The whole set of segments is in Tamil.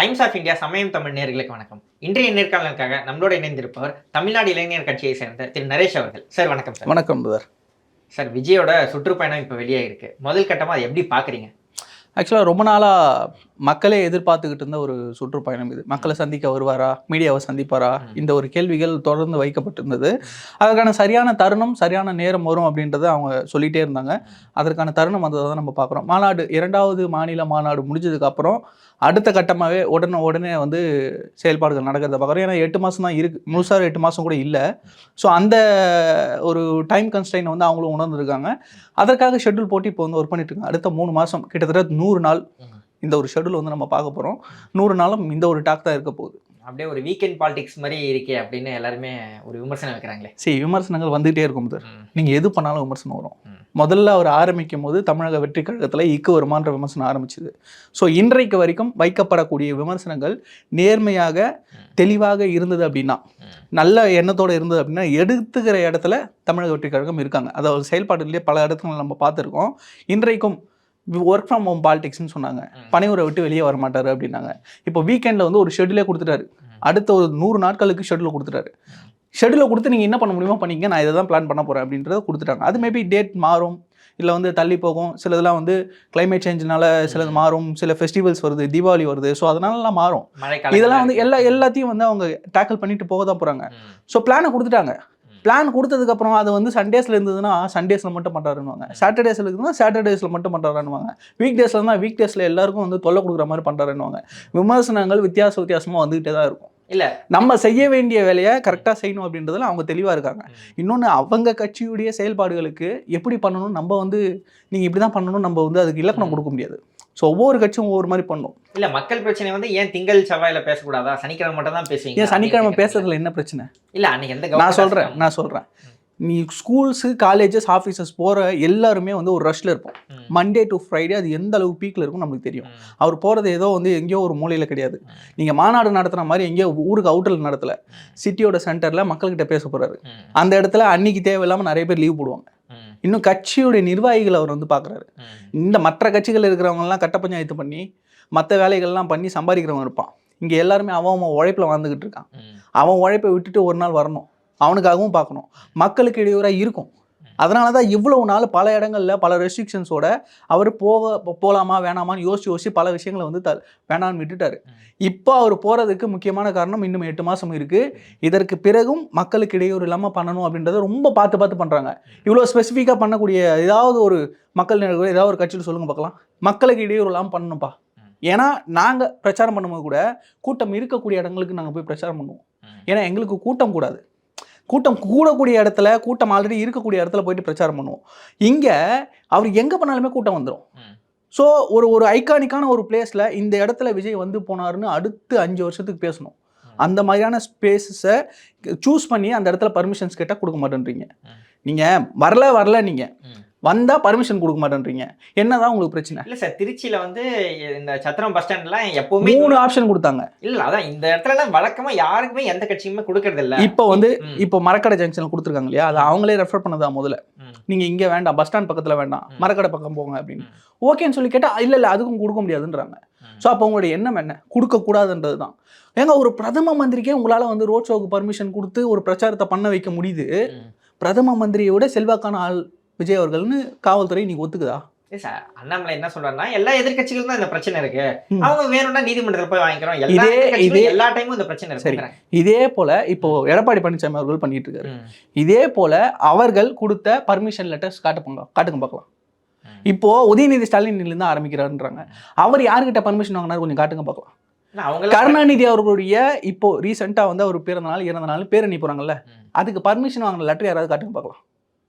டைம்ஸ் ஆஃப் இந்தியா சமயம் தமிழ் நேர்களுக்கு வணக்கம். இன்றைய நேர்காணலுக்காக நம்மளோட இணைந்திருப்பவர் தமிழ்நாடு இளைஞர் கட்சியை சேர்ந்த திரு நரேஷ் அவர்கள். சார் வணக்கம் சார். வணக்கம் பிரதர் சார் விஜயோட சுற்றுப்பயணம் இப்போ வெளியாயிருக்கு முதல் கட்டமா அதை எப்படி பாக்குறீங்க? ஆக்சுவலாக ரொம்ப நாளாக மக்களே எதிர்பார்த்துக்கிட்டு இருந்த ஒரு சுற்றுப்பயணம் இது. மக்களை சந்திக்க வருவாரா? மீடியாவை சந்திப்பாரா? இந்த ஒரு கேள்விகள் தொடர்ந்து வைக்கப்பட்டிருந்தது. அதற்கான சரியான தருணம் சரியான நேரம் வரும் அப்படின்றத அவங்க சொல்லிகிட்டே இருந்தாங்க. அதற்கான தருணம் வந்ததை தான் நம்ம பார்க்குறோம். மாநாடு இரண்டாவது மாநில மாநாடு முடிஞ்சதுக்கப்புறம் அடுத்த கட்டமாகவே உடனே உடனே வந்து செயல்பாடுகள் நடக்கிறத பார்க்குறோம். ஏன்னா எட்டு மாதம் தான் இருக்குது முழுசாக எட்டு மாதம் கூட இல்லை. ஸோ அந்த ஒரு டைம் கன்ஸ்டைன் வந்து அவங்களும் உணர்ந்துருக்காங்க. அதற்காக ஷெட்யூல் போட்டு இப்போ வந்து ஒர்க் பண்ணிட்டு இருக்காங்க. அடுத்த மூணு மாதம் கிட்டத்தட்ட நூறு நாள் இந்த ஒரு ஷெட்யூல் வந்து நம்ம பார்க்க போகிறோம் நூறு நாளும் இந்த ஒரு டாக் தான் இருக்க போகுது. அப்படியே ஒரு வீக்கெண்ட் பாலிடிக்ஸ் மாதிரி இருக்கே அப்படின்னு எல்லாருமே ஒரு விமர்சனம் வைக்கிறாங்களே. சரி விமர்சனங்கள் வந்துகிட்டே இருக்கும் சார். நீங்கள் எது பண்ணாலும் விமர்சனம் வரும். முதல்ல அவர் ஆரம்பிக்கும் போது தமிழக வெற்றி கழகத்தில் இக்கு வருமான்ற விமர்சனம் ஆரம்பிச்சது. ஸோ இன்றைக்கு வரைக்கும் வைக்கப்படக்கூடிய விமர்சனங்கள் நேர்மையாக தெளிவாக இருந்தது அப்படின்னா. நல்ல எண்ணத்தோடு இருந்தது அப்படின்னா எடுத்துக்கிற இடத்துல தமிழக வெற்றி கழகம் இருக்காங்க. அதாவது செயல்பாடுலேயே பல இடத்துல நம்ம பார்த்துருக்கோம். இன்றைக்கும் ஒர்க் ஃப்ரம் ஹோம் பாலிடிக்ஸ்னு சொன்னாங்க. பணிவுரை விட்டு வெளியே வர மாட்டாரு அப்படின்னாங்க. இப்போ வீக்கெண்டில் வந்து ஒரு ஷெட்யூலே கொடுத்துட்டாரு. அடுத்த ஒரு நூறு நாட்களுக்கு ஷெட்யூல் கொடுத்துட்டாரு. ஷெட்யூலை கொடுத்து நீங்கள் என்ன பண்ண முடியுமோ பண்ணிங்க நான் இதை தான் பிளான் பண்ண போகிறேன் அப்படின்றத கொடுத்துட்டாங்க. அது மேபி டேட் மாறும். இல்லை வந்து தள்ளி போகும். சிலதெல்லாம் வந்து climate சேஞ்ச்னால சிலது மாறும். சில ஃபெஸ்டிவல்ஸ் வருது தீபாவளி வருது. ஸோ அதனாலலாம் மாறும். இதெல்லாம் வந்து எல்லா எல்லாத்தையும் வந்து அவங்க டேக்கிள் பண்ணிட்டு போக தான் போகிறாங்க ஸோ பிளானை கொடுத்துட்டாங்க. பிளான் கொடுத்ததுக்கப்புறம் அது வந்து சண்டேஸில் இருந்ததுன்னா சண்டேஸில் மட்டும் பண்ணுறாருன்னுவாங்க சாட்டர்டேஸில் இருக்குதுன்னா சாட்டர்டேஸில் மட்டும் பண்ணுறாருன்னுவாங்க வீக் டேஸில் இருந்தால் வீக் டேஸில் எல்லாருக்கும் வந்து தொல்லை கொடுக்குற மாதிரி பண்ணுறாருன்னுவாங்க விமர்சனங்கள் வித்தியாச வித்தியாசமாக வந்துகிட்டே தான் இருக்கும். இல்ல. நம்ம செய்ய வேண்டிய வேலையை கரெக்டாக செய்யணும் அப்படின்றதுல அவங்க தெளிவாக இருக்காங்க. இன்னொன்று அவங்க கட்சியுடைய செயல்பாடுகளுக்கு எப்படி பண்ணணும் நம்ம வந்து நீங்கள் இப்படி தான் பண்ணணும் நம்ம வந்து அதுக்கு இலக்கணம் கொடுக்க முடியாது. ஸோ ஒவ்வொரு கட்சியும் ஒவ்வொரு மாதிரி பண்ணும். இல்ல மக்கள் பிரச்சனை வந்து ஏன் திங்கள் செவ்வாயில பேசக்கூடாதா? சனிக்கிழமை மட்டும் தான் பேசுவீங்க. ஏன் சனிக்கிழமை பேசுறதுல என்ன பிரச்சனை? இல்ல அன்னைக்கு எந்த நான் சொல்கிறேன் நான் சொல்கிறேன் நீ ஸ்கூல்ஸு காலேஜஸ் ஆஃபீஸஸ் போகிற எல்லாருமே வந்து ஒரு ரஷ்ல இருப்போம். மண்டே டு ஃப்ரைடே அது எந்த அளவு பீக்கில் இருக்கும் நமக்கு தெரியும். அவர் போகிறது ஏதோ வந்து எங்கேயோ ஒரு மூலையில் கிடையாது. நீங்கள் மாநாடு நடத்துகிற மாதிரி எங்கேயோ ஊருக்கு அவுட்டரில் நடத்தல. சிட்டியோட சென்டரில் மக்கள்கிட்ட பேச போகிறாரு. அந்த இடத்துல அன்னைக்கு தேவையில்லாமல் நிறைய பேர் லீவ் போடுவாங்க. இன்னும் கட்சியுடைய நிர்வாகிகள் அவர் வந்து பார்க்குறாரு. இந்த மற்ற கட்சிகள் இருக்கிறவங்கலாம் கட்ட பஞ்சாயத்து பண்ணி மற்ற வேலைகள்லாம் பண்ணி சம்பாதிக்கிறவன் இருப்பான். இங்கே எல்லாருமே அவன் அவன் உழைப்பில் வாழ்ந்துக்கிட்டு இருக்கான். அவன் உழைப்பை விட்டுட்டு ஒரு நாள் வரணும். அவனுக்காகவும் பார்க்கணும். மக்களுக்கு இடையூறாக இருக்கும். அதனால தான் இவ்வளவு நாள் பல இடங்கள்ல பல ரெஸ்ட்ரிக்ஷன்ஸோட அவர் போக போ- போலாமா வேணாமான்னு யோசிச்சு யோசிச்சு பல விஷயங்களை வந்து த வேணான்னு விட்டுட்டாரு. இப்போ அவர் போகிறதுக்கு முக்கியமான காரணம் இன்னும் எட்டு மாதம் இருக்குது இதற்கு பிறகும் மக்களுக்கு இடையூறு இல்லாமல் பண்ணணும் அப்படின்றத ரொம்ப பார்த்து பார்த்து பண்ணுறாங்க இவ்வளோ ஸ்பெசிஃபிக்காக பண்ணக்கூடிய ஏதாவது ஒரு மக்கள் ஏதாவது ஒரு கட்சியில் சொல்லுங்க பார்க்கலாம். மக்களுக்கு இடையூறு இல்லாமல் பண்ணணும்ப்பா. ஏன்னா நாங்கள் பிரச்சாரம் பண்ணும்போது கூட கூட்டம் இருக்கக்கூடிய இடங்களுக்கு நாங்கள் போய் பிரச்சாரம் பண்ணுவோம். ஏன்னா எங்களுக்கு கூட்டம் கூடாது. கூட்டம் கூடக்கூடிய இடத்துல கூட்டம் ஆல்ரெடி இருக்கக்கூடிய இடத்துல போயிட்டு பிரச்சாரம் பண்ணுவோம் இங்கே அவர் எங்கே பண்ணாலுமே கூட்டம் வந்துடும். ஸோ ஒரு ஒரு ஐகானிக்கான ஒரு பிளேஸில் இந்த இடத்துல விஜய் வந்து போனாருன்னு அடுத்து அஞ்சு வருஷத்துக்கு பேசணும். அந்த மாதிரியான ஸ்பேஸஸை சூஸ் பண்ணி அந்த இடத்துல பர்மிஷன்ஸ் கேட்டால் கொடுக்க மாட்டேன்றீங்க. நீங்கள் வரல வரல நீங்கள். வந்தால் பர்மிஷன் கொடுக்க மாட்டேன்றீங்க. என்னதான் உங்களுக்கு பிரச்சனை? இல்ல சார் திருச்சியில வந்து இந்த சத்திரம் பஸ் ஸ்டாண்ட்லாம் எப்பவுமே மூணு ஆப்ஷன் கொடுத்தாங்க. இல்ல அதான் இந்த இடத்துல எல்லாம் வழக்கமா யாருக்குமே எந்த கட்சியுமே கொடுக்கறது இல்ல. இப்போ வந்து. இப்போ மரக்கடை ஜங்ஷனில் கொடுத்துருக்காங்க இல்லையா? அதை அவங்களே ரெஃபர் பண்ணதா முதல்ல. நீங்கள் இங்கே வேண்டாம் பஸ் ஸ்டாண்ட் பக்கத்தில் வேண்டாம். மரக்கடை பக்கம் போங்க அப்படின்னு. ஓகேன்னு சொல்லி கேட்டால் இல்லை இல்லை அதுக்கும் கொடுக்க முடியாதுன்றாங்க. ஸோ அப்போ உங்களுடைய எண்ணம் என்ன? கொடுக்கக்கூடாதுன்றது தான். ஏங்க ஒரு பிரதம மந்திரிக்கே உங்களால் வந்து ரோட் ஷோக்கு பர்மிஷன் கொடுத்து ஒரு பிரச்சாரத்தை பண்ண வைக்க முடியுது. பிரதம மந்திரியோட செல்வாக்கான ஆள் விஜய் அவர்கள்னு காவல்துறை நீங்க ஒத்துக்குதா? அண்ணாமலை என்ன சொல்றாருன்னா எல்லா எதிர்க்கட்சிகளும் தான் இந்த பிரச்சனை இருக்கு. அவங்க வேணும்னா நீதிமன்றத்துல போய் வாங்கிக்கிறோம். இதே- இதே- எல்லா டைமும் இந்த பிரச்சனை சரி. இதே போல இப்போ எடப்பாடி பழனிசாமி அவர்கள் பண்ணிட்டு இருக்காரு. இதே போல அவர்கள் கொடுத்த பர்மிஷன் லெட்டர்ஸ் காட்டுப்பாங்க காட்டுங்க பார்க்கலாம். இப்போ உதயநிதி ஸ்டாலின் இருந்து ஆரம்பிக்கிறாருன்றாங்க. அவர் யார்கிட்ட பர்மிஷன் வாங்கினாரு கொஞ்சம் காட்டுங்க பார்க்கலாம். கருணாநிதி அவர்களுடைய இப்போ ரீசெண்டா வந்து அவர் பிறந்த நாள் இறந்த நாள் பேரணி போறாங்கல்ல. அதுக்கு பர்மிஷன் வாங்கின லெட்டர் யாராவது காட்டுங்க பார்க்கலாம்.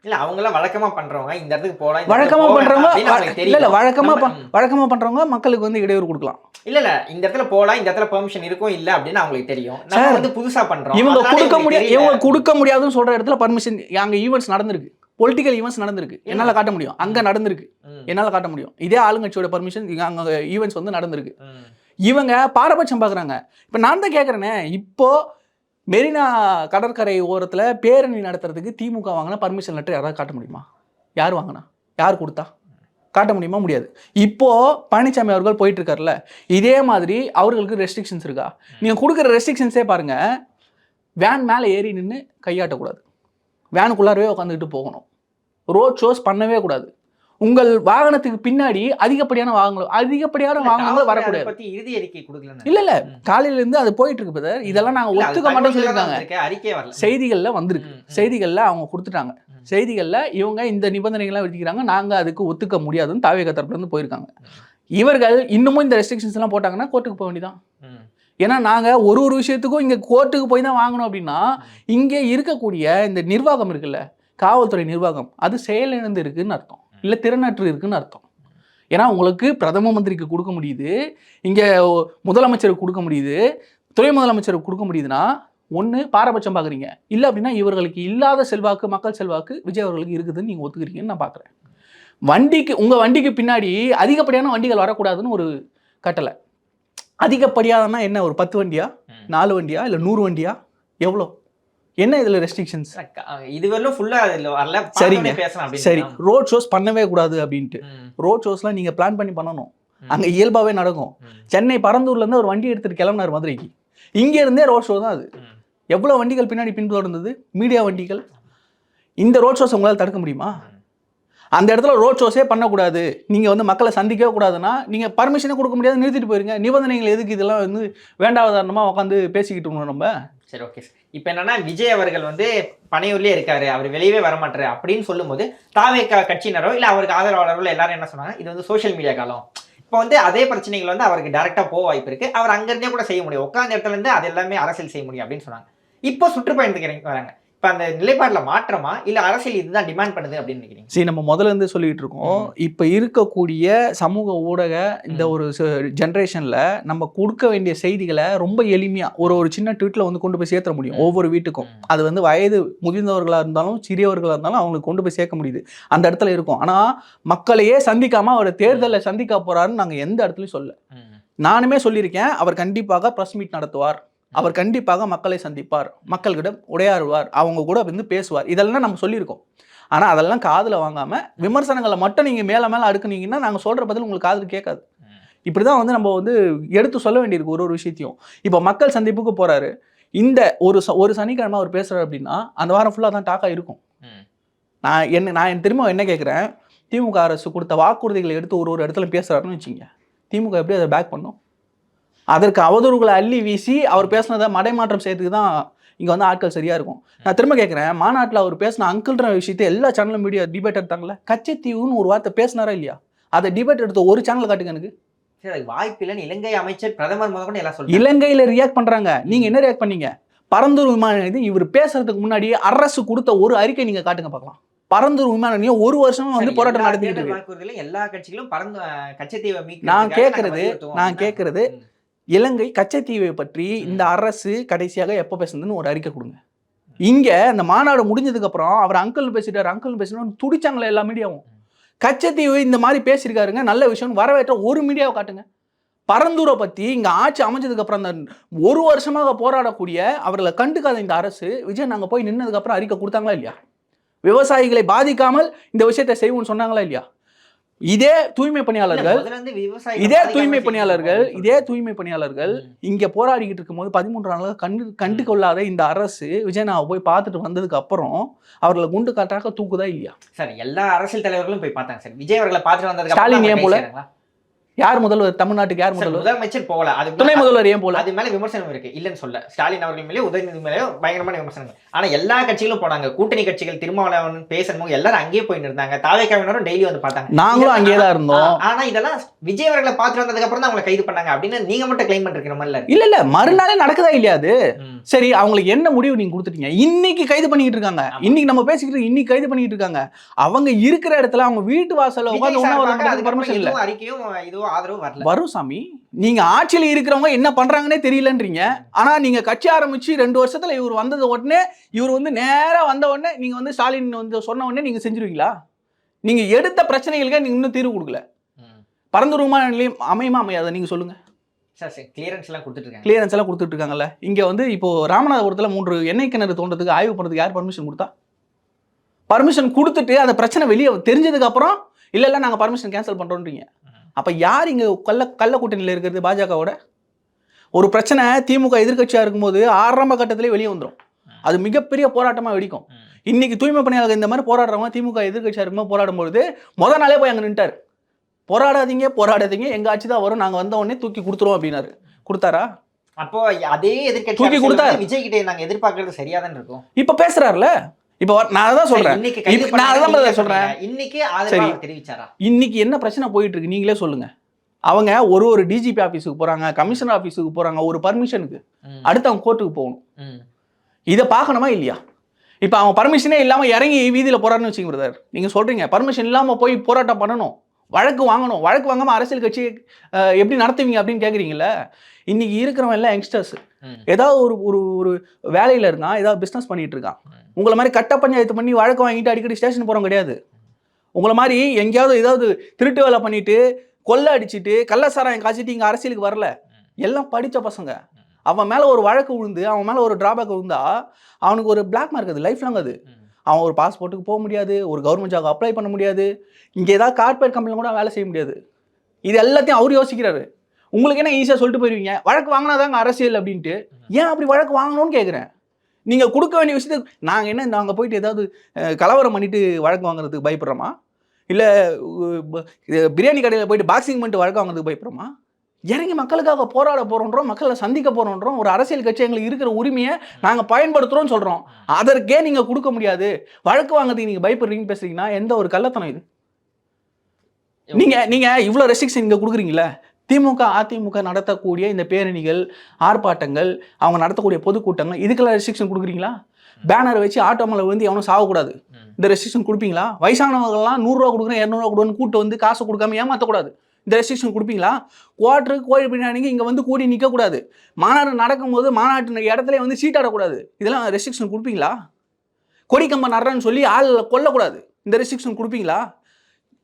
இல்ல அவங்க எல்லாம் வழக்கமா பண்றவங்க இந்த இடத்துக்கு இந்த வழக்கமா பண்றவங்க இல்ல இல்ல. வழக்கமா வழக்கமா பண்றவங்க மக்களுக்கு வந்து இடையூறு கொடுக்கலாம். இல்ல இல்ல இந்த இடத்துல போலாம் இந்த இடத்துல பெர்மிஷன் இருக்கும் இல்ல அப்படின்னு அவங்களுக்கு தெரியும். நம்ம வந்து புதுசா பண்றோம். இவங்க கொடுக்க முடியாது. இவங்க கொடுக்க முடியாதுன்னு சொல்ற இடத்துல பர்மிஷன் அங்க ஈவெண்ட்ஸ் நடந்திருக்கு. பொலிட்டிக்கல் ஈவெண்ட்ஸ் நடந்திருக்கு. என்னால காட்ட முடியும். அங்க நடந்திருக்கு. என்னால காட்ட முடியும். இதே ஆளுங்கட்சியோட பர்மிஷன் அங்க ஈவெண்ட்ஸ் வந்து நடந்திருக்கு. இவங்க பாரபட்சம் பார்க்குறாங்க இப்போ நான் தான் கேட்குறேனே இப்போ மெரினா கடற்கரை ஓரத்தில் பேரணி நடத்துறதுக்கு திமுக வாங்கினா பர்மிஷன் லெட்டர் யாராவது காட்ட முடியுமா? யார் வாங்கினா? யார் கொடுத்தா? காட்ட முடியுமா? முடியாது. இப்போது பழனிசாமி அவர்கள் போயிட்டுருக்கார்ல இதே மாதிரி அவர்களுக்கு ரெஸ்ட்ரிக்ஷன்ஸ் இருக்கா? நீங்கள் கொடுக்குற ரெஸ்ட்ரிக்ஷன்ஸே பாருங்கள் வேன் மேலே ஏறி நின்று கையாட்டக்கூடாது. வேனுக்குள்ளாரவே உட்காந்துக்கிட்டு போகணும். ரோட் ஷோஸ் பண்ணவே கூடாது. உங்கள் வாகனத்துக்கு பின்னாடி அதிகப்படியான வாகனங்கள் அதிகப்படியான வாகனங்கள் வரக்கூடாது. பத்தி இறுதி அறிக்கை கொடுக்கலன்னு இல்ல இல்ல. காலையில இருந்து அது போயிட்டு இருக்கு பிரதர் இதெல்லாம் நாங்க ஒத்துக்க மாட்டோம் சொல்லியிருக்காங்க. அறிக்கையே வரல. செய்திகள்ல வந்திருக்கு. செய்திகள்ல அவங்க கொடுத்துட்டாங்க. செய்திகள்ல இவங்க இந்த நிபந்தனைகள்லாம் விதிக்கிறாங்க. நாங்க அதுக்கு ஒத்துக்க முடியாதுன்னு தாவேக தரப்புல இருந்து போயிருக்காங்க. இவர்கள் இன்னமும் இந்த ரெஸ்ட்ரிக்ஷன்ஸ் எல்லாம் போட்டாங்கன்னா கோர்ட்டுக்கு போக வேண்டியதான். ஏன்னா நாங்க ஒரு ஒரு விஷயத்துக்கும் இங்க கோர்ட்டுக்கு போய் தான் வாங்கணும் அப்படின்னா இங்கே இருக்கக்கூடிய இந்த நிர்வாகம் இருக்குல்ல காவல்துறை நிர்வாகம் அது செயலிழந்து இருக்குன்னு அர்த்தம். இல்ல திறனற்று இருக்குன்னு அர்த்தம். ஏன்னா உங்களுக்கு பிரதம மந்திரிக்கு கொடுக்க முடியுது இங்க முதலமைச்சருக்கு கொடுக்க முடியுது துணை முதலமைச்சருக்கு கொடுக்க முடியுதுன்னா ஒன்று பாரபட்சம் பார்க்குறீங்க இல்லை அப்படின்னா இவர்களுக்கு இல்லாத செல்வாக்கு மக்கள் செல்வாக்கு விஜய் அவர்களுக்கு இருக்குதுன்னு நீங்கள் ஒத்துக்கிறீங்கன்னு நான் பார்க்குறேன் வண்டிக்கு உங்கள் வண்டிக்கு பின்னாடி அதிகப்படியான வண்டிகள் வரக்கூடாதுன்னு ஒரு கட்டளை. அதிகப்படியாதனா என்ன ஒரு பத்து வண்டியா. நாலு வண்டியா இல்லை நூறு வண்டியா எவ்வளோ? என்ன இதில் ரெஸ்ட்ரிக்ஷன்ஸ் இதுவரையிலும் ஃபுல்லா இதுல வரல. சரிங்க. பேசலாம் சரி. ரோட் ஷோஸ் பண்ணவே கூடாது அப்படின்ட்டு. ரோட் ஷோஸ்லாம் நீங்கள் பிளான் பண்ணி பண்ணணும். அங்கே இயல்பாகவே நடக்கும். சென்னை பரந்தூர்லேருந்து ஒரு வண்டி எடுத்துகிட்டு கிளம்பினார் மதுரைக்கு. இங்கே இருந்தே ரோட் ஷோ தான் அது. ம். எவ்வளோ வண்டிகள் பின்னாடி பின்தொடர்ந்தது மீடியா வண்டிகள். இந்த ரோட் ஷோஸ் உங்களால் தடுக்க முடியுமா. அந்த இடத்துல ரோட் ஷோஸே பண்ணக்கூடாது. நீங்கள் வந்து மக்களை சந்திக்கவே கூடாதுன்னா நீங்கள் பர்மிஷனே கொடுக்க முடியாது. நிறுத்திட்டு போயிருங்க. நிபந்தனைகள் எதுக்கு? இதெல்லாம் வந்து வேண்டாவதாரணமாக உட்காந்து பேசிக்கிட்டு இருக்கணும் நம்ம. சரி ஓகே இப்போ என்னன்னா விஜய் அவர்கள் வந்து பனையூர்லயே இருக்காரு அவர் வெளியவே வர மாட்டாரு அப்படின்னு சொல்லும்போது தாவே கட்சியினரோ இல்ல அவருக்கு ஆதரவாளர்களோ எல்லாரும் என்ன சொன்னாங்க? இது வந்து சோஷியல் மீடியா காலம். இப்போ வந்து அதே பிரச்சனைகள் வந்து அவருக்கு டேரக்டா போக வாய்ப்பு இருக்கு. அவர் அங்க இருந்தே கூட செய்ய முடியும். உட்காந்த இடத்துல இருந்து அது எல்லாமே அரசியல் செய்ய முடியும் அப்படின்னு சொன்னாங்க. இப்போ சுற்றுப்பயணத்துக்கு இறங்கி வராங்க. இப்போ அந்த நிலைப்பாடுல மாற்றமா? இல்ல அரசியல் இதுதான் டிமாண்ட் பண்ணுது அப்படின்னு நினைக்கிறீங்க? சரி நம்ம முதல்ல இருந்து சொல்லிட்டு இருக்கோம். இப்போ இருக்கக்கூடிய சமூக ஊடக இந்த ஒரு ஜென்ரேஷனில் நம்ம கொடுக்க வேண்டிய செய்திகளை ரொம்ப எளிமையாக ஒரு ஒரு சின்ன ட்வீட்டில் வந்து கொண்டு போய் சேர்த்த முடியும். ஒவ்வொரு வீட்டுக்கும். அது வந்து வயது முதிர்ந்தவர்களாக இருந்தாலும் சிறியவர்களாக இருந்தாலும் அவங்களுக்கு கொண்டு போய் சேர்க்க முடியுது. அந்த இடத்துல இருக்கும். ஆனால் மக்களையே சந்திக்காம அவர் தேர்தலை சந்திக்க போறாருன்னு நாங்கள் எந்த இடத்துலையும் சொல்ல. நானுமே சொல்லியிருக்கேன். அவர் கண்டிப்பாக ப்ரெஸ் மீட் நடத்துவார். அவர் கண்டிப்பாக மக்களை சந்திப்பார் மக்கள்கிட்ட உரையாடுவார் அவங்க கூட வந்து பேசுவார். இதெல்லாம் நம்ம சொல்லியிருக்கோம். ஆனால் அதெல்லாம் காதில் வாங்காமல் விமர்சனங்களை மட்டும் நீங்கள் மேலே மேலே அடுக்குனீங்கன்னா நாங்கள் சொல்கிற பதில் உங்களுக்கு காதில் கேட்காது. இப்படி தான் வந்து நம்ம வந்து எடுத்து சொல்ல வேண்டியிருக்கு ஒரு ஒரு விஷயத்தையும். இப்போ மக்கள் சந்திப்புக்கு போகிறாரு இந்த ஒரு ச- ஒரு சனிக்கிழமை அவர் பேசுகிறார் அப்படின்னா அந்த வாரம் ஃபுல்லாக தான் டாக்காக இருக்கும். நான் என்ன நான் என் திரும்ப என்ன கேட்குறேன்? திமுக அரசு கொடுத்த வாக்குறுதிகளை எடுத்து ஒரு ஒரு இடத்துல பேசுகிறாருன்னு வச்சுங்க. திமுக எப்படி அதை பேக் பண்ணும்? அதற்கு அவதூறுகளை அள்ளி வீசி அவர் பேசுனதை மடைமாற்றம் செய்யறதுக்கு தான் இங்கே வந்து ஆட்கள் சரியாக இருக்கும். நான் திரும்ப கேட்குறேன் மாநாட்டில் அவர் பேசின அங்கிள்ன்ற விஷயத்தை எல்லா சேனலும் மீடியா டிபேட் எடுத்தாங்களே கச்சத்தீவுன்னு ஒரு வார்த்தை பேசினாரா இல்லையா? அதை டிபேட் எடுத்த ஒரு சேனல் காட்டுங்க எனக்கு. வாய்ப்பு இல்லைன்னு இலங்கை அமைச்சர் பிரதமர் எல்லாம் இலங்கையில் ரியாக்ட் பண்ணுறாங்க நீங்கள் என்ன ரியாக்ட் பண்ணீங்க? பரந்தூர் விமான நிலையத்தை இவர் பேசுறதுக்கு முன்னாடி அரசு கொடுத்த ஒரு அறிக்கை நீங்கள் காட்டுங்க பார்க்கலாம். பரந்தூர் விமான நிலையம் ஒரு வருஷமா வந்து போராட்டம் நடத்திட்டு இருக்கு. எல்லா கட்சிகளும் நான் நாங்க கேட்கறது நான் கேட்கறது. இலங்கை கச்சத்தீவை பற்றி இந்த அரசு கடைசியாக எப்போ பேசுனதுன்னு ஒரு அறிக்கை கொடுங்க. இங்க இந்த மாநாடு முடிஞ்சதுக்கு அப்புறம் அவர் அங்கிள் பேசிட்டாரு அங்கிள் பேசினாரு துடிச்சாங்களே எல்லா மீடியாவும். கச்சத்தீவு இந்த மாதிரி பேசியிருக்காருங்க நல்ல விஷயம் வரவேற்ற ஒரு மீடியாவை காட்டுங்க. பரந்தூரை பத்தி இங்க ஆட்சி அமைஞ்சதுக்கு அப்புறம் அந்த ஒரு வருஷமாக போராடக்கூடிய அவர்களை கண்டுக்காத இந்த அரசு விஜய் நாங்க போய் நின்னதுக்கு அப்புறம் அறிக்கை கொடுத்தாங்களா இல்லையா? விவசாயிகளை பாதிக்காமல் இந்த விஷயத்தை செய்வோம்னு சொன்னாங்களா இல்லையா? இதே தூய்மை பணியாளர்கள் இதே தூய்மை பணியாளர்கள் இதே தூய்மை பணியாளர்கள். இங்க போராடிக்கிட்டு இருக்கும்போது பதிமூன்று நாளாக கண்டு கண்டு கொள்ளாத இந்த அரசு விஜயனாவை போய் பார்த்துட்டு வந்ததுக்கு அப்புறம் அவர்களை குண்டு காட்டாக தூக்குதா இல்லையா சார் எல்லா அரசியல் தலைவர்களும் போய் பார்த்தாங்க சார் விஜய் அவர்களை பார்த்துட்டு வந்ததுக்கு ஸ்டாலின் ஏன் போல? யார் முதல்வர்? தமிழ்நாட்டுக்கு யார் முதல்வர்? முதலமைச்சர் போகல. அது துணை முதல்வர் ஏன் போல அது மேல விமர்சனம் இருக்கு. இல்லன்னு சொல்ல. ஸ்டாலின் அவர்கள் மேலே உதயநிதி மேலே பயங்கரமான விமர்சனங்கள். ஆனா எல்லா கட்சிகளும் போனாங்க. கூட்டணி கட்சிகள் திருமாவளவன் பேசணும் எல்லாரும் அங்கேயே போய் இருந்தாங்க. தாவேக்காவினரும் டெய்லி வந்து பார்த்தாங்க. நாங்களும் அங்கேயே தான் இருந்தோம். ஆனா இதெல்லாம் விஜய் அவர்களை பார்த்துட்டு வந்ததுக்கு அப்புறம் தான் அவங்களை கைது பண்ணாங்க. அப்படின்னு நீங்க மட்டும் கிளைம் பண்ற மாதிரி இல்ல இல்ல இல்ல. மறுநாளே நடக்குதா இல்லையா அது? ம். சரி அவங்களுக்கு என்ன முடிவு நீங்க கொடுத்துட்டீங்க? இன்னைக்கு கைது பண்ணிக்கிட்டு இருக்காங்க. இன்னைக்கு நம்ம பேசிக்கிட்டு இன்னைக்கு கைது பண்ணிக்கிட்டு இருக்காங்க. அவங்க இருக்கிற இடத்துல அவங்க வீட்டு வாசல்ல உட்காந்து பர்மிஷன் இல்ல. எதுவும் ஆதரவும் வரல. வரும் சாமி. நீங்க ஆட்சியில இருக்கிறவங்க என்ன பண்றாங்கன்னே தெரியலன்றீங்க. ஆனா நீங்க கட்சி ஆரம்பிச்சு ரெண்டு வருஷத்துல இவர் வந்தது உடனே இவர் வந்து நேரா வந்த உடனே நீங்க வந்து ஸ்டாலின் வந்து சொன்ன உடனே நீங்க செஞ்சிருவீங்களா? நீங்க எடுத்த பிரச்சனைகளுக்கு நீங்க இன்னும் தீர்வு கொடுக்கல. பரந்தூர் விமான நிலையம் அமையுமா அமையாத? நீங்க சொல்லுங்க. சார் சார் கிளியரன்ஸ் எல்லாம் கொடுத்துட்டு கிளியரன்ஸ் எல்லாம் கொடுத்துட்டு இருக்காங்கல்ல. இங்க வந்து இப்போ ராமநாதபுரத்துல மூன்று எண்ணெய் கிணறு தோண்டத்துக்கு ஆய்வு பண்றதுக்கு யார் பர்மிஷன் கொடுத்தா? பர்மிஷன் கொடுத்துட்டு அந்த பிரச்சனை வெளியே தெரிஞ்சதுக்கு அப்புறம் இல்ல இல்ல நாங்க பர்மிஷன் கேன்சல் பண்றோன்றீங்க அப்ப யார் இங்க கள்ள கள்ள கூட்டணியில இருக்கிறது பாஜகவோட? ஒரு பிரச்சனை திமுக எதிர்க்கட்சியா இருக்கும்போது ஆரம்ப கட்டத்திலே வெளியே வந்துரும். அது மிகப்பெரிய போராட்டமா வெடிக்கும். இன்னைக்கு தூய்மை பணியாளர்கள் இந்த மாதிரி போராடுறவங்க திமுக எதிர்க்கட்சியா இருக்கும்போது போராடும் பொழுது முத நாளே போய் அங்க நின்ட்டாரு போராடாதீங்க போராடாதீங்க எங்க ஆட்சி தான் வரும் நாங்க வந்த உடனே தூக்கி கொடுத்துருவோம் அப்படின்னாரு. கொடுத்தாரா? அப்போ அதே எதிர்க்கட்சி தூக்கி கொடுத்தா- விஜய் கிட்ட நாங்க எதிர்பார்க்கறது சரியா தான் இருக்கும்? இப்ப பேசுறாருல? இப்ப நான் அதான் சொல்றேன். நான் அதான் சொல்றேன். இன்னைக்கு சரி. தெரிவிச்சாரா? இன்னைக்கு என்ன பிரச்சனை போயிட்டு இருக்கு நீங்களே சொல்லுங்க. அவங்க ஒரு ஒரு டிஜிபி ஆஃபீஸுக்கு போறாங்க கமிஷனர் ஆஃபீஸுக்கு போறாங்க ஒரு பர்மிஷனுக்கு. அடுத்து அவங்க கோர்ட்டுக்கு போகணும். இதை பார்க்கணுமா இல்லையா? இப்போ அவன் பர்மிஷனே இல்லாம இறங்கி வீதியில் போறான்னு வச்சுங்க பிரதர் நீங்க சொல்றீங்க பர்மிஷன் இல்லாம போய் போராட்டம் பண்ணணும். வழக்கு வாங்கணும். வழக்கு வாங்காம அரசியல் கட்சி எப்படி நடத்துவீங்க அப்படின்னு கேக்குறீங்கல்ல? இன்னைக்கு இருக்கிறவன் எல்லாம் யங்ஸ்டர்ஸ். ஏதாவது ஒரு ஒரு ஒரு வேலையில இருக்கான் ஏதாவது பிஸ்னஸ் பண்ணிட்டு இருக்கான். உங்களை மாதிரி கட்ட பஞ்சாயத்து பண்ணி வழக்கு வாங்கிட்டு அடிக்கடி ஸ்டேஷன் போறோம் கிடையாது. உங்களை மாதிரி எங்கேயாவது ஏதாவது திருட்டு வேலை பண்ணிட்டு கொள்ளை அடிச்சிட்டு கள்ளசாராயம் காய்ச்சிட்டு இங்க அரசியலுக்கு வரல. எல்லாம் படிச்ச பசங்க. அவன் மேல ஒரு வழக்கு விழுந்து அவன் மேல ஒரு டிராபேக் விழுந்தா அவனுக்கு ஒரு பிளாக் மார்க் அது லைஃப் லாங் அது. அவன் ஒரு பாஸ்போர்ட்டுக்கு போக முடியாது ஒரு கவர்மெண்ட் ஜாப் அப்ளை பண்ண முடியாது. இங்கே ஏதாவது கார்பரேட் கம்பெனியில் கூட வேலை செய்ய முடியாது. இது எல்லாத்தையும் அவர் யோசிக்கிறாரு. உங்களுக்கு என்ன ஈஸியாக சொல்லிட்டு போயிருவீங்க? வழக்கு வாங்கினாதாங்க அரசியல் அப்படின்ட்டு. ஏன் அப்படி வழக்கு வாங்கணும்னு கேட்குறேன் நீங்கள் கொடுக்க வேண்டிய விஷயத்துக்கு நாங்கள் என்ன நாங்கள் போயிட்டு ஏதாவது கலவரம் பண்ணிட்டு வழக்கு வாங்குறதுக்கு பயப்படுறோமா? இல்லை பிரியாணி கடையில் போயிட்டு பாக்ஸிங் பண்ணிட்டு வழக்கு வாங்குறதுக்கு பயப்படுறோமா? இறங்கி மக்களுக்காக போராட போகிறோன்றோம் மக்களை சந்திக்க போகிறோன்றோம் ஒரு அரசியல் கட்சி எங்களுக்கு இருக்கிற உரிமையை நாங்கள் பயன்படுத்துகிறோம்னு சொல்கிறோம் அதற்கே நீங்கள் கொடுக்க முடியாது. வழக்கு வாங்குறதுக்கு நீங்கள் பயப்படுறீங்கன்னு பேசுறீங்கன்னா எந்த ஒரு கள்ளத்தனம் இது? நீங்க நீங்க இவ்வளோ ரெஸ்ட்ரிக்ஷன் இங்க கொடுக்குறீங்களே திமுக அதிமுக நடத்தக்கூடிய இந்த பேரணிகள் ஆர்ப்பாட்டங்கள் அவங்க நடத்தக்கூடிய பொதுக்கூட்டங்கள் இதுக்கெல்லாம் ரெஸ்ட்ரிக்ஷன் கொடுக்குறீங்களா? பேனர் வச்சு ஆட்டோ மேலே வந்து எவனும் சாகக்கூடாது. இந்த ரெஸ்ட்ரிக்ஷன் கொடுப்பீங்களா? வயசானவங்கலாம் நூறுரூவா கொடுக்குறேன் இரநூறுவா கொடுன்னு கூட்டு வந்து காசு கொடுக்காம ஏமாற்றக்கூடாது இந்த ரெஸ்ட்ரிக்ஷன் கொடுப்பீங்களா? குவாட்ரு கோழி பிரியாணிக்கு இங்கே வந்து கூடி நிற்கக்கூடாது மாநாடு நடக்கும்போது மாநாட்டு இடத்துல வந்து சீட்டாடக்கூடாது இதெல்லாம் ரெஸ்ட்ரிக்ஷன் கொடுப்பீங்களா? கொடி கம்பம் நடுறேன்னு சொல்லி ஆள் கொல்லக்கூடாது. இந்த ரெஸ்ட்ரிக்ஷன் கொடுப்பீங்களா?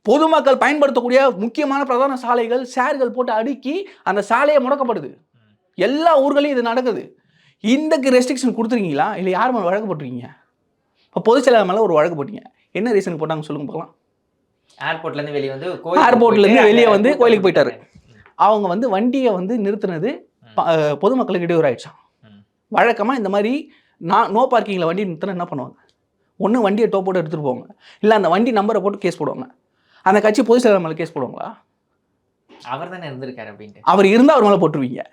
பொதுமக்கள் பயன்படுத்தக்கூடிய முக்கியமான பிரதான சாலைகள் சேர்கள் போட்டு அடுக்கி அந்த சாலையை முடக்கப்படுது. எல்லா ஊர்களையும் இது நடக்குது. இந்தக்கு ரெஸ்ட்ரிக்ஷன் கொடுத்துருக்கீங்களா? இல்லை யார் மேலே வழக்கு போட்டிருக்கீங்க? இப்போ பொதுச் செயலாளர் மேலே ஒரு வழக்கு போட்டீங்க. என்ன ரீசன் போட்டாங்க சொல்லுங்க பார்க்கலாம். ஏர்போர்ட்ல இருந்து வெளியே வந்து ஏர்போர்ட்ல இருந்து போயிட்டு வெளியே வந்து கோயிலுக்கு போயிட்டாரு. அவங்க வந்து வண்டியை வந்து நிறுத்தினது பொதுமக்களுக்கு இடையூறு ஆயிடுச்சான். வழக்கமாக இந்த மாதிரி நான் நோ பார்க்கிங்கில் வண்டி நிறுத்தினா என்ன பண்ணுவாங்க? ஒன்று வண்டியை டோ போட்டு எடுத்துகிட்டு போவாங்க. இல்லை அந்த வண்டி நம்பரை போட்டு கேஸ் போடுவாங்க. அந்த கட்சி பொதுச் செயலாளர் மேலே கேஸ் போடுவாங்களா? அவர் தானே இருந்திருக்காரு அப்படின்ட்டு. அவர் இருந்தால் அவர் மேலே போட்டுருவீங்க.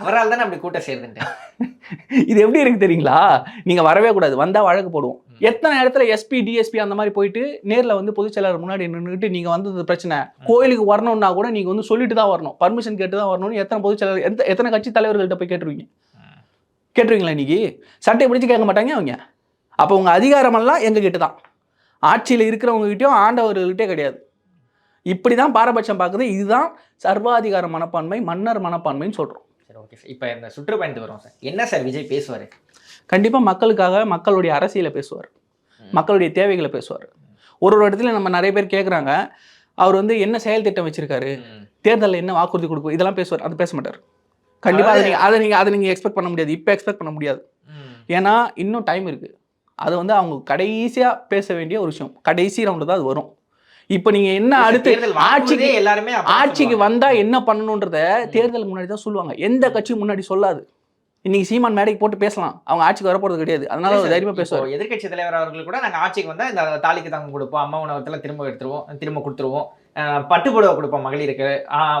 அவரால் தானே அப்படி கூட்டம் சேருதுன்ட்டு இது எப்படி இருக்கு தெரியுங்களா? நீங்க வரவே கூடாது. வந்தா வழக்கு போடுவோம். எத்தனை இடத்துல எஸ்பி டிஎஸ்பி அந்த மாதிரி போயிட்டு நேரில் வந்து பொதுச் செயலாளர் முன்னாடி நின்றுட்டு நீங்கள் வந்தது பிரச்சனை. கோயிலுக்கு வரணும்னா கூட நீங்கள் வந்து சொல்லிட்டு தான் வரணும். பர்மிஷன் கேட்டு தான் வரணும்னு எத்தனை பொதுச் செயலாளர் எந்த எத்தனை கட்சி தலைவர்கள்ட்ட போய் கேட்டுருவீங்க? கேட்டுருவீங்களா இன்னைக்கு? சட்டையை பிடிச்சி கேட்க மாட்டாங்க அவங்க. அப்போ உங்கள் அதிகாரமெல்லாம் எங்கள் கிட்ட தான். ஆட்சியில் இருக்கிறவங்ககிட்டயும் ஆண்டவர்கள்கிட்டே கிடையாது. இப்படி தான் பாரபட்சம் பார்க்குது. இதுதான் சர்வாதிகார மனப்பான்மை மன்னர் மனப்பான்மைன்னு சொல்கிறோம் சரி ஓகே சார் இப்போ இந்த சுற்றுப்பயணத்துக்கு வரும் சார் என்ன சார் விஜய் பேசுவார்? கண்டிப்பாக மக்களுக்காக மக்களுடைய அரசியலை பேசுவார். மக்களுடைய தேவைகளை பேசுவார். ஒரு ஒரு இடத்துல நம்ம நிறைய பேர் கேட்குறாங்க அவர் வந்து என்ன செயல் திட்டம் வச்சிருக்காரு. தேர்தலில் என்ன வாக்குறுதி கொடுக்கும் இதெல்லாம் பேசுவார் அது பேச மாட்டார். கண்டிப்பாக அதை நீங்கள் அதை நீங்கள் அதை நீங்கள் எக்ஸ்பெக்ட் பண்ண முடியாது இப்போ எக்ஸ்பெக்ட் பண்ண முடியாது. ஏன்னா இன்னும் டைம் இருக்குது அது வந்து அவங்க கடைசியாக பேச வேண்டிய ஒரு விஷயம். கடைசி ரவுண்டு தான் அது வரும். இப்போ நீங்கள் என்ன அடுத்து தேர்தல் ஆட்சிக்கு எல்லாருமே ஆட்சிக்கு சொல்லுவாங்க. வந்தா என்ன பண்ணணுன்றத தேர்தலுக்கு முன்னாடி தான் சொல்லுவாங்க. எந்த கட்சியும் முன்னாடி சொல்லாது. இன்னைக்கு சீமான் மேடைக்கு போட்டு பேசலாம். அவங்க ஆட்சிக்கு வரப்போறது கிடையாது. அதனால தைரியமா பேசுவார். இப்போ எதிர்க்கட்சி தலைவர் அவர்கள் கூட நாங்க ஆட்சிக்கு வந்தா இந்த தாலிக்கு தாங்க கொடுப்போம். அம்மா உணவகத்துல திரும்ப எடுத்துருவோம். திரும்ப கொடுத்துருவோம். பட்டுப்புடவை கொடுப்போம் மகளிருக்கு.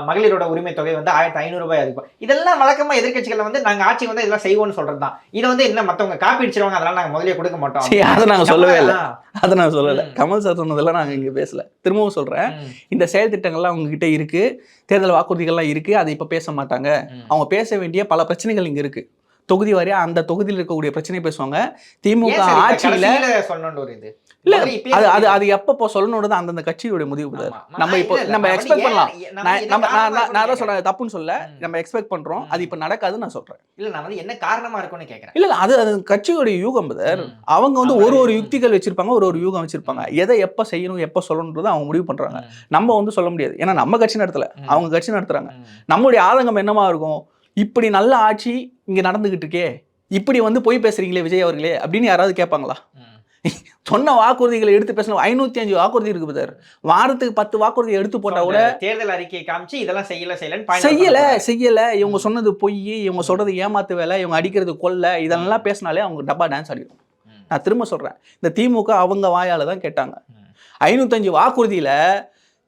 மகளிரோட உரிமை தொகை வந்து ஆயிரத்தி ஐநூறு ரூபாய் அதிகம் இதெல்லாம் வழக்கமா எதிர்க்கட்சிகள் வந்து நாங்க ஆட்சிக்கு வந்து இதெல்லாம் செய்வோம்னு சொல்றது தான் இதை வந்து என்ன மத்தவங்க காப்பி அடிச்சிருவாங்க அதெல்லாம் நாங்க முதலே கொடுக்க மாட்டோம். அதை நாங்க சொல்லவே இல்லை. அதை நான் சொல்லலை. கமல் சார் சொன்னதெல்லாம் நாங்கள் இங்கே பேசல. திரும்பவும் சொல்கிறேன் ம், இந்த செயல் திட்டங்கள்லாம் அவங்க கிட்ட இருக்கு. தேர்தல் வாக்குறுதிகள்லாம் இருக்கு. அதை இப்போ பேச மாட்டாங்க. அவங்க பேச வேண்டிய பல பிரச்சனைகள் இங்க இருக்கு. தொகுதி வாரியா அந்த தொகுதியில் இருக்கக்கூடிய பிரச்சனையை பேசுவாங்க. திமுக ஆட்சியில சொல்லணும்னு ஒரு இது? இல்ல அது அது. அது எப்பப்போ சொல்லணுன்றது அந்தந்த கட்சியோட முடிவு. நம்ம இப்போ நம்ம எக்ஸ்பெக்ட் பண்ணலாம். நம்ம நான் நான் தான் சொல்றேன் தப்புன்னு சொல்ல. நம்ம எக்ஸ்பெக்ட் பண்றோம். அது இப்போ நடக்காதுன்னு நான் சொல்றேன். இல்ல நான் வந்து என்ன காரணமா இருக்கும்னு கேக்குறேன். இல்ல அது அது கட்சியோட யூகம் பிரதர். ம். அவங்க வந்து ஒரு ஒரு. யுக்திகள் வச்சிருப்பாங்க ஒரு ஒரு யூகம் வச்சிருப்பாங்க. எதை எப்ப செய்யணும் எப்ப சொல்லணுன்றதை அவங்க முடிவு பண்றாங்க. நம்ம வந்து சொல்ல முடியாது. ஏன்னா நம்ம கட்சி நடத்தல. அவங்க கட்சி நடத்துறாங்க. நம்மளுடைய ஆதங்கம் என்னமா இருக்கும்? இப்படி நல்ல ஆட்சி இங்க நடந்துகிட்டு இருக்கே. இப்படி வந்து போய் பேசுறீங்களே விஜய் அவர்களே அப்படின்னு யாராவது கேட்பாங்களா. சொன்ன வாக்குறுதிகளை எடுத்து பேசணும் ஐநூத்தி அஞ்சு வாக்குறுதி இருக்கு சார் வாரத்துக்கு பத்து வாக்குறுதி எடுத்து போட்டா கூட தேர்தல் அறிக்கையை காமிச்சு இதெல்லாம் செய்யல செய்யல பண்றாங்க. செய்யல. இவங்க சொன்னது பொய் இவங்க சொல்றது ஏமாத்து வேலை இவங்க அடிக்கிறது கொல்ல இதெல்லாம் பேசினாலே அவங்க டப்பா டான்ஸ் ஆடிடும். நான் திரும்ப சொல்றேன். இந்த திமுக அவங்க வாயால தான் கேட்டாங்க. ஐநூத்தஞ்சு வாக்குறுதியில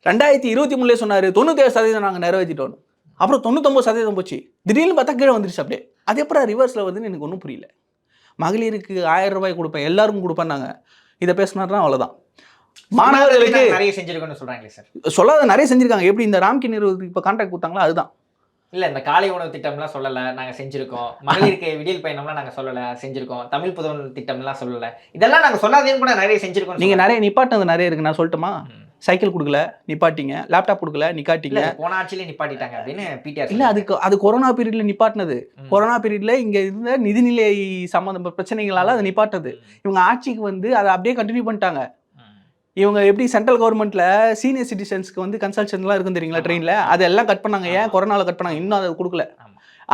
ரெண்டாயிரத்தி இருபத்தி மூணுல சொன்னாரு தொண்ணூத்தேழு சதவீதம் நாங்க நிறைவேற்றிட்டோம் அப்புறம் தொண்ணூத்தொம்பது சதவீதம் போச்சு. திடீர்னு பார்த்தா கீழே வந்துருச்சு அப்படியே. அது எப்பறம் ரிவர்ஸ்ல வருதுன்னு எனக்கு ஒன்றும் புரியல. மகளிருக்கு ஆயிரம் ரூபாய் கொடுப்பேன் எல்லாருக்கும் கொடுப்பேன்னாங்க. இதை பேசினாருன்னா அவ்வளவுதான். மாணவர்களுக்கு நிறைய செஞ்சிருக்கோம்னு சொல்றாங்களே சார். சொல்லாத நிறைய செஞ்சிருக்காங்க. எப்படி இந்த ராம்கி நிறுவனத்துக்கு இப்போ கான்ட்ராக்ட் கொடுத்தாங்களோ அதுதான். இல்ல இந்த காலை உணவு திட்டம்லாம் சொல்லல நாங்க செஞ்சிருக்கோம். மகளிருக்கு விடியல் பயணம்லாம் நாங்க சொல்லல செஞ்சிருக்கோம். தமிழ் புதன் திட்டம்லாம் சொல்லல. இதெல்லாம் நாங்க சொல்லாதேன்னு கூட நிறைய செஞ்சிருக்கோம் நீங்க நிறைய நிப்பாட்டினது நிறைய இருக்கு. நான் சொல்லட்டுமா. சைக்கிள் கொடுக்கல நிப்பாட்டிங்க. லேப்டாப் கொடுக்கல நிக்காட்டிங்க. இது போன ஆட்சியிலே நிப்பாட்டிட்டாங்க அப்படின்னு பிடிஆர் இல்ல அதுக்கு அது கொரோனா பீரியட்ல நிப்பாட்டினது. கொரோனா பீரியட்ல இங்க இருந்த நிதிநிலை சம்பந்த பிரச்சனைகளால அதை நிப்பாட்டது இவங்க ஆட்சிக்கு வந்து அதை அப்படியே கண்டினியூ பண்ணிட்டாங்க. இவங்க எப்படி சென்ட்ரல் கவர்மெண்ட்ல சீனியர் சிட்டிசன்ஸ்க்கு வந்து கன்சல்டன்ஸ்லாம் இருக்கும் தெரியுங்களா. ட்ரெயின்ல அதெல்லாம் கட் பண்ணாங்க. ஏன் ஆமா. கொரோனால கட் பண்ணாங்க? இன்னும் அதை கொடுக்கல.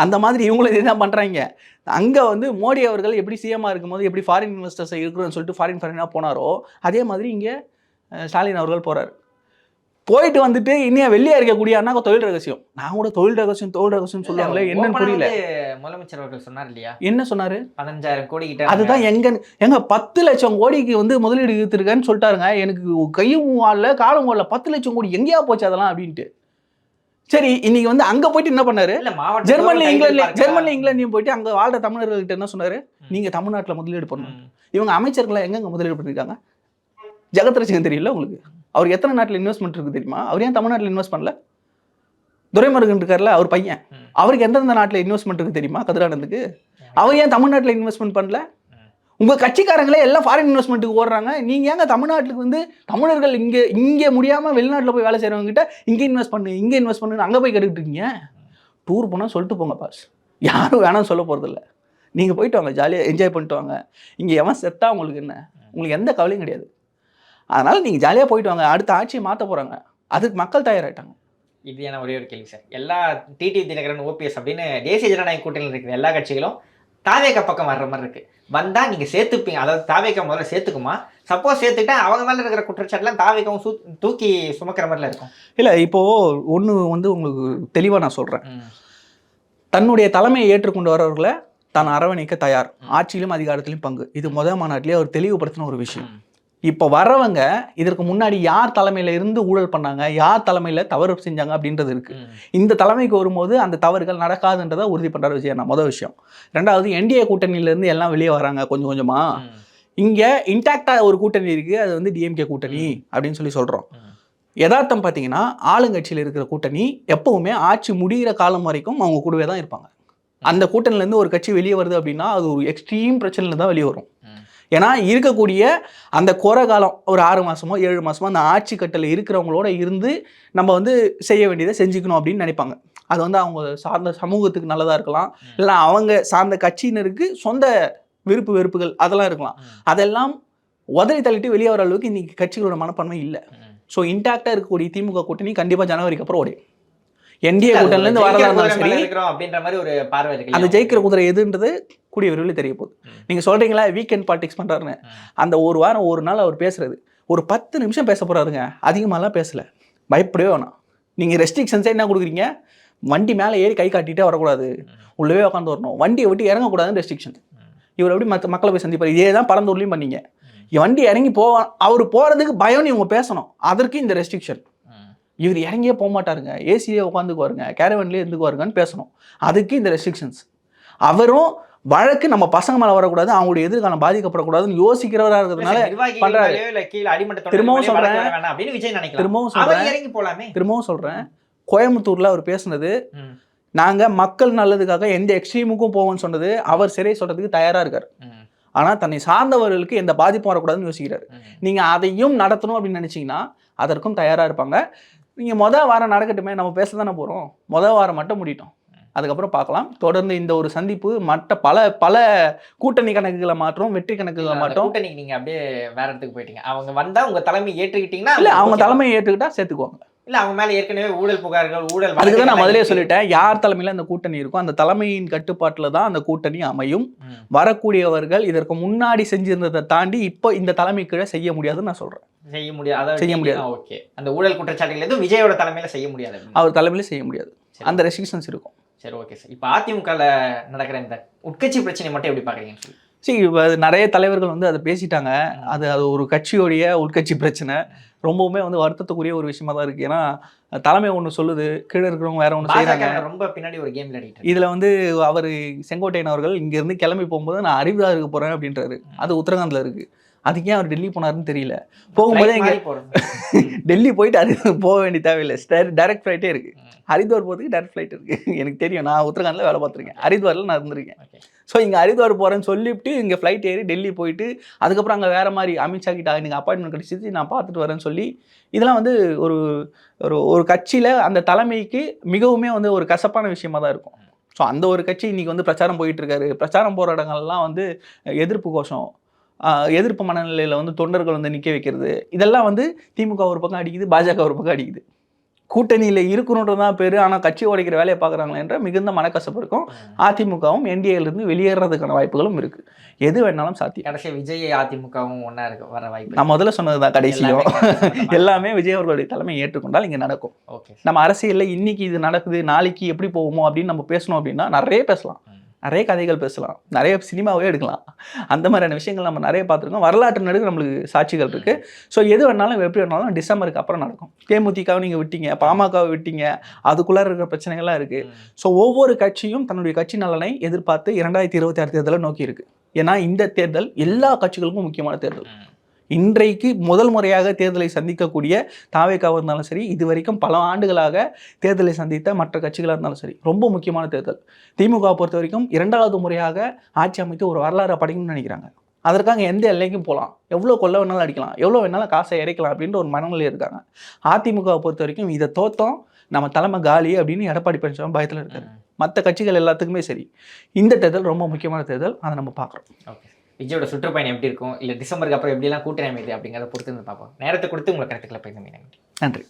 அந்த மாதிரி இவங்களும் இதுதான் பண்றாங்க. அங்க வந்து மோடி அவர்கள் எப்படி சிஎம்மா இருக்கும்போது எப்படி ஃபாரின் இன்வெஸ்டர்ஸ் இருக்கிறோம்னு சொல்லிட்டு ஃபாரின் ஃபாரினா போனாரோ அதே மாதிரி இங்க ஸ்டாலின் அவர்கள் போறாரு. போயிட்டு வந்துட்டு இன்னும் வெளியே இருக்கக்கூடிய அண்ணா தொழில் ரகசியம். நான் கூட தொழில் ரகசியம் தொழில் ரகசியம் சொல்லுவாங்களே என்னன்னு புரியல. முதலமைச்சர் அவர்கள் சொன்னார் இல்லையா? என்ன சொன்னாரு? பதினஞ்சாயிரம் கோடி கிட்ட அதுதான் எங்க எங்க பத்து லட்சம் கோடிக்கு வந்து முதலீடு ஈர்த்திருக்கேன்னு சொல்லிட்டாருங்க. எனக்கு கையும் ஆடல காலம் ஓடல பத்து லட்சம் கோடி எங்கேயா போச்சு அதெல்லாம் அப்படின்ட்டு. சரி இன்னைக்கு வந்து அங்க போயிட்டு என்ன பண்ணாரு? ஜெர்மன்ல இங்கிலாந்துல ஜெர்மன்ல இங்கிலாந்தையும் போயிட்டு அங்க வாழ்ற தமிழர்கள்ட்ட என்ன சொன்னாரு. நீங்க தமிழ்நாட்டுல முதலீடு பண்ணணும். இவங்க அமைச்சர்கள் எங்கெங்க முதலீடு பண்ணிருக்காங்க? ஜெகத் ரசிகன் தெரியல உங்களுக்கு? அவர் எத்தனை நாட்டுல இன்வெஸ்ட்மெண்ட் இருக்கு தெரியுமா? அவர் ஏன் தமிழ்நாட்டுல இன்வெஸ்ட் பண்ணல? துரைமுருகன் இருக்கார்ல அவர் பையன். அவருக்கு எந்தெந்த நாட்டுல இன்வெஸ்ட்மெண்ட் இருக்கு தெரியுமா கதிரானந்துக்கு? அவர் ஏன் தமிழ்நாட்டுல இன்வெஸ்ட்மெண்ட் பண்ணல? ம். உங்க கட்சிக்காரங்களே எல்லாம் ஃபாரின் இன்வெஸ்ட்மெண்ட்டுக்கு ஓடுறாங்க. நீங்க ஏங்க தமிழ்நாட்டுக்கு வந்து தமிழர்கள் இங்க இங்க முடியாம வெளிநாட்டுல போய் வேலை செய்றவங்க கிட்ட இங்க இன்வெஸ்ட் பண்ணு இங்க இன்வெஸ்ட் பண்ணு அங்க போய் கேட்டுக்கிட்டு இருக்கீங்க டூர் போனா சொல்லிட்டு போங்க பாஸ் யாரும் வேணாம்னு சொல்ல போறது இல்ல நீங்க போயிட்டு வாங்க ஜாலியா என்ஜாய் பண்ணிட்டு வாங்க. இங்க எவன் செத்தா உங்களுக்கு என்ன? உங்களுக்கு எந்த கவலையும் கிடையாது. அதனால நீங்க ஜாலியா போயிட்டு வாங்க. அடுத்த ஆட்சியை மாத்த போறாங்க. அதுக்கு மக்கள் தயாராயிட்டாங்க. இது என்ன ஒரே ஒரு கேள்வி சார். எல்லா டிடி தினகரன் ஓபிஎஸ் அப்படின்னு தேசிய ஜனநாயக கூட்டணியில் இருக்கிற எல்லா கட்சிகளும் தாவேக பக்கம் வர்ற மாதிரி இருக்கு. வந்தா நீங்க சேர்த்துப்பீங்க. அதாவது தாவேக முதல்ல சேர்த்துக்குமா? சப்போஸ் சேர்த்துக்கிட்டா அவங்க மேல இருக்கிற குற்றச்சாட்டுலாம் தாவேகவும் சூ தூக்கி சுமக்கிற மாதிரில இருக்கும். இல்ல இப்போ ஒண்ணு வந்து உங்களுக்கு தெளிவா நான் சொல்றேன். ம். தன்னுடைய தலைமையை ஏற்றுக்கொண்டு வரவர்களை தான் அரவணைக்க தயார். ஆட்சியிலும் அதிகாரத்திலும் பங்கு. இது முதல் மாநாட்டிலே அவர் தெளிவுபடுத்தின ஒரு விஷயம். இப்போ வர்றவங்க இதற்கு முன்னாடி யார் தலைமையில இருந்து ஊழல் பண்ணாங்க யார் தலைமையில தவறு செஞ்சாங்க அப்படின்றது இருக்கு ம். இந்த தலைமைக்கு வரும்போது அந்த தவறுகள் நடக்காதுன்றதை உறுதி பண்றாரு விஜய் நான் முதல் விஷயம் ரெண்டாவது என்டிஏ கூட்டணியில இருந்து எல்லாம் வெளியே வராங்க கொஞ்சம் கொஞ்சமா ம். இங்க இன்டாக்டா ஒரு கூட்டணி இருக்கு அது வந்து டிஎம்கே கூட்டணி அப்படின்னு சொல்லி சொல்றோம் ம். யதார்த்தம் பார்த்தீங்கன்னா ஆளுங்கட்சியில் இருக்கிற கூட்டணி எப்பவுமே ஆட்சி முடிகிற காலம் வரைக்கும் அவங்க கூடவே தான் இருப்பாங்க அந்த கூட்டணிலேருந்து ஒரு கட்சி வெளியே வருது அப்படின்னா அது ஒரு எக்ஸ்ட்ரீம் பிரச்சனையில் தான் வெளியே வரும். ஏன்னா இருக்கக்கூடிய அந்த குறை காலம் ஒரு ஆறு மாசமோ ஏழு மாசமோ அந்த ஆட்சி கட்டளை இருக்கிறவங்களோட இருந்து நம்ம வந்து செய்ய வேண்டியதை செஞ்சுக்கணும் அப்படின்னு நினைப்பாங்க. அது வந்து அவங்க சார்ந்த சமூகத்துக்கு நல்லதா இருக்கலாம். இல்லை அவங்க சார்ந்த கட்சியினருக்கு சொந்த விருப்பு வெறுப்புகள் அதெல்லாம் இருக்கலாம். அதெல்லாம் உதறி தள்ளிட்டு வெளியே வர அளவுக்கு இன்னைக்கு கட்சிகளோட மனப்பான்மை இல்லை. ஸோ இன்டாக்டா இருக்கக்கூடிய திமுக கூட்டணி கண்டிப்பா ஜனவரிக்கு அப்புறம் ஓடி என்டிஏ கூட்டணில இருந்து வரதா இருந்தாலும் சரி. அப்படின்ற மாதிரி ஒரு பார்வை இருக்கு அந்த? ஜெயிக்கிற குதிரை எதுன்றது கூடிய விரைவில் தெரிய போகுது. நீங்க சொல்றீங்களா வீக்கெண்ட் பாலிடிக்ஸ் பண்றாருன்னு. அந்த ஒரு வாரம் ஒரு நாள் அவர் பேசுறது. ஒரு பத்து நிமிஷம் பேச போறாருங்க. அதிகமாலாம் பேசல. பயப்படவே வேணாம். நீங்க ரெஸ்ட்ரிக்ஷன்ஸே என்ன கொடுக்குறீங்க? வண்டி மேலே ஏறி கை காட்டிட்டே வரக்கூடாது. உள்ளவே உட்காந்து வரணும். வண்டியை விட்டு இறங்கக்கூடாதுன்னு ரெஸ்ட்ரிக்ஷன். இவர் எப்படி மற்ற மக்களை போய் சந்திப்பார்? இதே தான் பரந்தூர்லையும் பண்ணீங்க. வண்டி இறங்கி போ அவர் போறதுக்கு பயம்னு இவங்க பேசணும். அதற்கு இந்த ரெஸ்ட்ரிக்ஷன். இவர் இறங்கியே போக மாட்டாருங்க. ஏசியே உட்காந்துக்குவாருங்க. கேரவன்லேயே இருந்துக்குவாருங்கன்னு பேசணும். அதுக்கு இந்த ரெஸ்ட்ரிக்ஷன்ஸ் அவரும் வழக்கு நம்ம பசங்க மேலே வரக்கூடாது அவங்களுடைய எதிர்காலம் பாதிக்கப்படக்கூடாதுன்னு யோசிக்கிறவரா இருக்கிறதுனால பண்றாரு. திரும்பவும் சொல்றேன். திரும்பவும் சொல்றேன். திரும்பவும் சொல்றேன். கோயம்புத்தூர்ல அவர் பேசுனது. நாங்க மக்கள் நல்லதுக்காக எந்த எக்ஸ்ட்ரீமுக்கும் போவோம்னு சொன்னது அவர் சிறை சொல்றதுக்கு தயாரா இருக்காரு. ஆனா தன்னை சார்ந்தவர்களுக்கு எந்த பாதிப்பும் வரக்கூடாதுன்னு யோசிக்கிறாரு. நீங்க அதையும் நடத்தணும் அப்படின்னு நினைச்சீங்கன்னா அதற்கும் தயாரா இருப்பாங்க. நீங்க முத வாரம் நடக்கட்டுமே நம்ம பேச தானே போறோம். முத வாரம் மட்டும் முடிட்டோம். அதுக்கப்புறம் பார்க்கலாம். தொடர்ந்து இந்த ஒரு சந்திப்பு மற்ற பல பல கூட்டணி கணக்குகளை மாற்றும் வெற்றி கணக்குகளை மாற்றும். கூட்டணிக்கு நீங்க அப்படியே வேற இடத்துக்கு போயிட்டீங்க. அவங்க வந்தா உங்க தலைமை ஏற்றுக்கிட்டீங்கன்னா இல்ல அவங்க. தலைமையை ஏற்றுக்கிட்டா சேர்த்துக்குவாங்க. இல்ல அவங்க மேல ஏற்கனவே ஊழல் புகார்கள் ஊழல் அதுக்கு நான் முதலே இருக்கு. சொல்லிட்டேன் யார் தலைமையில அந்த கூட்டணி இருக்கும் அந்த தலைமையின் கட்டுப்பாட்டில் தான் அந்த கூட்டணி அமையும். வரக்கூடியவர்கள் இதற்கு முன்னாடி செஞ்சிருந்ததை தாண்டி இப்போ இந்த தலைமை கீழே செய்ய முடியாதுன்னு நான் சொல்றேன் செய்ய முடியாது செய்ய முடியாது. ஓகே அந்த ஊழல் குற்றச்சாட்டுகள் எதுவும் விஜயோட தலைமையில செய்ய முடியாது. அவர் தலைமையில செய்ய முடியாது. அந்த ரெஸ்ட்ரிக்ஷன்ஸ் இருக்கும் சரி ஓகே சார் இப்போ அதிமுகல நடக்கிற இந்த உட்கட்சி பிரச்சனை மட்டும் எப்படி பாக்குறீங்கன்னு சொல்லி சரி நிறைய தலைவர்கள் வந்து அதை பேசிட்டாங்க. அது அது ஒரு கட்சியோடைய உள்கட்சி பிரச்சனை. ரொம்பவுமே வந்து வருத்தத்துக்குரிய ஒரு விஷயமா தான் இருக்கு. ஏன்னா தலைமை ஒன்று சொல்லுது கீழே இருக்கிறவங்க வேற ஒன்று செய்றாங்க. பாஜக ரொம்ப பின்னாடி ஒரு கேம் விளையாடிட்டு இதுல வந்து அவர் செங்கோட்டையன் அவர்கள் இங்க இருந்து கிளம்பி போகும்போது நான் அறிவுதாருக்கு போறேன் அப்படின்றாரு. அது உத்தரகாண்ட்ல இருக்கு. அதுக்கு ஏன் அவர் டெல்லி போனாருன்னு தெரியல. போகும்போதே இங்க டெல்லி போயிட்டு அது போக வேண்டிய தேவையில்லை. டைரக்ட் ஃப்ளைட்டே இருக்கு. ஹரித்வார் போகிறதுக்கு டேரக்ட் ஃப்ளைட் இருக்கு. எனக்கு தெரியும். நான் உத்தரகாண்டில் வேலை பார்த்துருக்கேன். ஹரித்வாரில் நான் இருந்திருக்கேன். ஸோ இங்கே ஹரித்வார் போகிறேன்னு சொல்லிவிட்டு இங்கே ஃப்ளைட் ஏறி டெல்லி போயிட்டு அதுக்கப்புறம் அங்கே வேற மாதிரி அமித்ஷா கிட்ட எனக்கு அப்பாயின்மெண்ட் கிடச்சிச்சு நான் பார்த்துட்டு வரேன்னு சொல்லி இதெல்லாம் வந்து ஒரு ஒரு ஒரு கட்சியில் அந்த தலைமைக்கு மிகவுமே வந்து ஒரு கசப்பான விஷயமா தான் இருக்கும். ஸோ அந்த ஒரு கட்சி இன்னைக்கு வந்து பிரச்சாரம் போயிட்டுருக்காரு. பிரச்சாரம் போகிற இடங்கள்லாம் வந்து எதிர்ப்பு கோஷம். எதிர்ப்பு மனநிலையில் வந்து தொண்டர்கள் வந்து நிற்க வைக்கிறது. இதெல்லாம் வந்து திமுக ஒரு பக்கம் அடிக்குது பாஜக ஒரு பக்கம் அடிக்குது. கூட்டணியில் இருக்கணுன்றது தான் பேர். ஆனால் கட்சி உடைக்கிற வேலையை பார்க்குறாங்களே என்ற மிகுந்த மனக்கசப்பு இருக்கும். அதிமுகவும் என்டிஏலேருந்து வெளியேறதுக்கான வாய்ப்புகளும் இருக்கு. எது வேணாலும் சாத்தியம். கடைசியா விஜய் அதிமுகவும் ஒண்ணா இருக்க வர வாய்ப்பு நான் முதல்ல சொன்னது தான் கடைசியும் எல்லாமே எல்லாமே விஜய் அவர்களுடைய தலைமை ஏற்றுக்கொண்டால் இங்கே நடக்கும். ஓகே. நம்ம அரசியலில் இன்னைக்கு இது நடக்குது நாளைக்கு எப்படி போகுமோ அப்படின்னு நம்ம பேசணும் அப்படின்னா நிறைய பேசலாம். நிறைய கதைகள் பேசலாம். நிறைய சினிமாவே எடுக்கலாம். அந்த மாதிரியான விஷயங்கள் நம்ம நிறைய பார்த்துருக்கோம். வரலாற்று நடுக்கு நம்மளுக்கு சாட்சிகள் இருக்கு. ஸோ எது வேணாலும் எப்படி வேணாலும் டிசம்பருக்கு அப்புறம் நடக்கும். தேமுதிகவை நீங்கள் விட்டீங்க பாமகவை விட்டீங்க அதுக்குள்ளார இருக்கிற பிரச்சனைகள்லாம் இருக்கு. ஸோ ஒவ்வொரு கட்சியும் தன்னுடைய கட்சி நலனை எதிர்பார்த்து இரண்டாயிரத்தி இருபத்தி ஆறு தேர்தலை நோக்கி இருக்கு. ஏன்னா இந்த தேர்தல் எல்லா கட்சிகளுக்கும் முக்கியமான தேர்தல். இன்றைக்கு முதல் முறையாக தேர்தலை சந்திக்கக்கூடிய தாவேக்காவாக இருந்தாலும் சரி இது வரைக்கும் பல ஆண்டுகளாக தேர்தலை சந்தித்த மற்ற கட்சிகளாக இருந்தாலும் சரி ரொம்ப முக்கியமான தேர்தல். திமுக பொறுத்த வரைக்கும் இரண்டாவது முறையாக ஆட்சி அமைத்து ஒரு வரலாறு படைக்கணும்னு நினைக்கிறாங்க. அதற்காக எந்த எல்லைக்கும் போகலாம். எவ்வளோ கொள்ள வேணாலும் அடிக்கலாம். எவ்வளோ வேணாலும் காசை இறைக்கலாம் அப்படின்ற ஒரு மனநிலை இருக்காங்க. அதிமுகவை பொறுத்த வரைக்கும் இதை தோத்தோம் நம்ம தலைமை காலி அப்படின்னு எடப்பாடி பழனிசாமி பயத்தில் இருக்காரு. மற்ற கட்சிகள் எல்லாத்துக்குமே சரி. இந்த தேர்தல் ரொம்ப முக்கியமான தேர்தல். அதை நம்ம பார்க்குறோம். ஓகே. விஜயோட சுற்றுப்பயணம் எப்படி இருக்கும்? இல்லை டிசம்பருக்கு அப்புறம் எப்படிலாம் கூட்டணி அமைது அப்படிங்கிறத பொறுத்து இருந்து பார்ப்போம். நேரத்தை கொடுத்து உங்களை கருத்துக்களை பகிர்ந்து நன்றி.